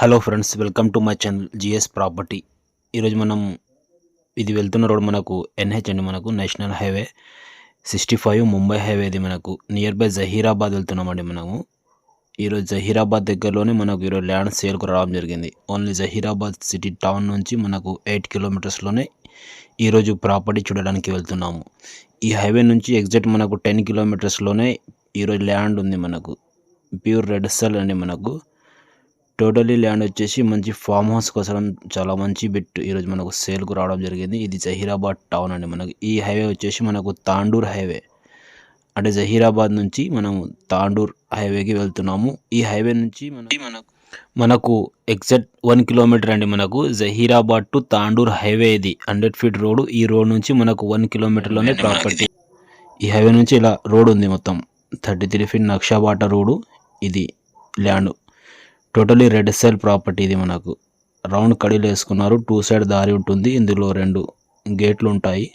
Hello friends welcome to my channel GS property. ఈరోజు మనం ఇది వెళ్తున్న రోడ్ మనకు ఎన్హెచ్ అండి మనకు national highway sixty five Mumbai highway ఇది మనకు. నియర్ బై జహీరాబాద్ వెళ్తున్నామండి మనము. ఈరోజు జహీరాబాద్ దగ్గరలోనే మనకు ఈరోజు ల్యాండ్ సేల్కు రావడం జరిగింది. ఓన్లీ జహీరాబాద్ సిటీ టౌన్ నుంచి మనకు ఎయిట్ కిలోమీటర్స్లోనే ఈరోజు ప్రాపర్టీ చూడడానికి వెళ్తున్నాము. ఈ హైవే నుంచి ఎగ్జాక్ట్ మనకు టెన్ కిలోమీటర్స్లోనే ఈరోజు ల్యాండ్ ఉంది మనకు. ప్యూర్ రెడ్ సెల్ అండి మనకు. టోటలీ ల్యాండ్ వచ్చేసి మంచి ఫామ్ హౌస్ కోసం చాలా మంచి బిట్ ఈరోజు మనకు సేల్కు రావడం జరిగింది. ఇది జహీరాబాద్ టౌన్ అండి మనకు. ఈ హైవే వచ్చేసి మనకు తాండూర్ హైవే అంటే జహీరాబాద్ నుంచి మనం తాండూర్ హైవేకి వెళ్తున్నాము. ఈ హైవే నుంచి మనకు మనకు ఎగ్జాక్ట్ వన్ కిలోమీటర్ అండి మనకు. జహీరాబాద్ టు తాండూర్ హైవే ఇది. హండ్రెడ్ ఫీట్ రోడ్ ఈ రోడ్ నుంచి మనకు వన్ కిలోమీటర్లోనే ప్రాపర్టీ ఈ హైవే నుంచి ఇలా రోడ్ ఉంది మొత్తం. థర్టీ త్రీ ఫీట్ నక్షాబాట రోడ్డు ఇది land totally red sale property ఇది మనకు. రౌండ్ కడీలు వేసుకున్నారు. టూ సైడ్ దారి ఉంటుంది. ఇందులో రెండు గేట్లు ఉంటాయి.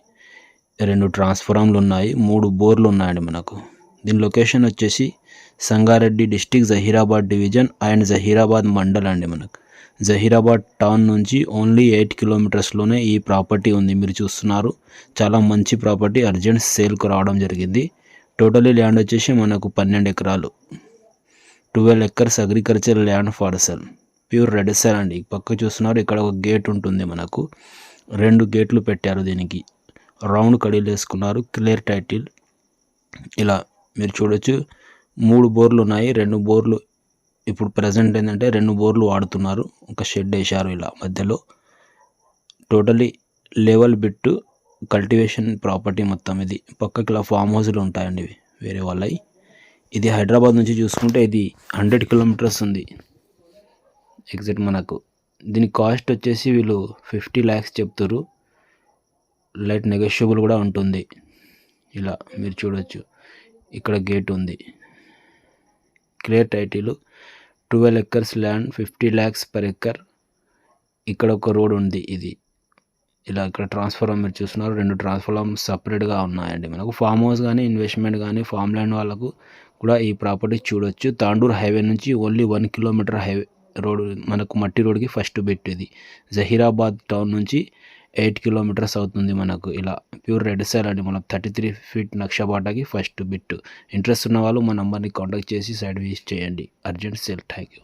రెండు ట్రాన్స్ఫారంలు ఉన్నాయి. మూడు బోర్లు ఉన్నాయండి మనకు. దీని లొకేషన్ వచ్చేసి Sangareddy district Zaheerabad division and Zaheerabad mandal అండి మనకు. జహీరాబాద్ టౌన్ నుంచి ఓన్లీ ఎయిట్ కిలోమీటర్స్లోనే ఈ ప్రాపర్టీ ఉంది. మీరు చూస్తున్నారు. చాలా మంచి ప్రాపర్టీ. అర్జెంట్ సేల్కు రావడం జరిగింది. టోటలీ ల్యాండ్ వచ్చేసి మనకు పన్నెండు ఎకరాలు. Twelve acres agriculture land for sale pure red sale అండి. పక్క చూస్తున్నారు ఇక్కడ ఒక గేట్ ఉంటుంది మనకు. రెండు గేట్లు పెట్టారు దీనికి. రౌండ్ కడీలు వేసుకున్నారు క్లియర్ టైటిల్ ఇలా మీరు చూడొచ్చు మూడు బోర్లు ఉన్నాయి రెండు బోర్లు ఇప్పుడు ప్రజెంట్ ఏంటంటే రెండు బోర్లు వాడుతున్నారు. ఒక షెడ్ వేశారు ఇలా మధ్యలో. Totally level bit cultivation property మొత్తం ఇది. పక్కకి ఇలా ఫామ్ హౌస్లు ఉంటాయండి వేరే వాళ్ళవి. ఇది హైదరాబాద్ నుంచి చూసుకుంటే ఇది హండ్రెడ్ కిలోమీటర్స్ ఉంది. ఎగ్జాక్ట్ మనకు. దీని కాస్ట్ వచ్చేసి వీళ్ళు ఫిఫ్టీ ల్యాక్స్ చెప్తారు లైట్ నెగోషియబుల్ కూడా ఉంటుంది. ఇలా మీరు చూడొచ్చు. ఇక్కడ గేట్ ఉంది. Clear title twelve acres land fifty lakhs per acre ఇక్కడ ఒక రోడ్ ఉంది ఇది. ఇలా ఇక్కడ ట్రాన్స్ఫార్మర్ మీరు చూస్తున్నారు. రెండు ట్రాన్స్ఫార్మర్స్ సపరేట్గా ఉన్నాయండి. మనకు ఫామ్ హౌస్ కానీ ఇన్వెస్ట్మెంట్ కానీ ఫామ్ ల్యాండ్ వాళ్ళకు కూడా ఈ ప్రాపర్టీ చూడొచ్చు. తాండూర్ హైవే నుంచి only one kilometre highway road మనకు మట్టి రోడ్కి ఫస్ట్ బిట్ ఇది జహీరాబాద్ టౌన్ నుంచి ఎయిట్ కిలోమీటర్స్ అవుతుంది మనకు. ఇలా ప్యూర్ రెడ్ సెల్ అండి. మనం థర్టీ త్రీ ఫీట్ నక్షబాటకి ఫస్ట్ బిట్ ఇంట్రెస్ట్ ఉన్న వాళ్ళు మా నంబర్ని కాంటాక్ట్ చేసి సైడ్ విజిట్ చేయండి. Urgent sale thank you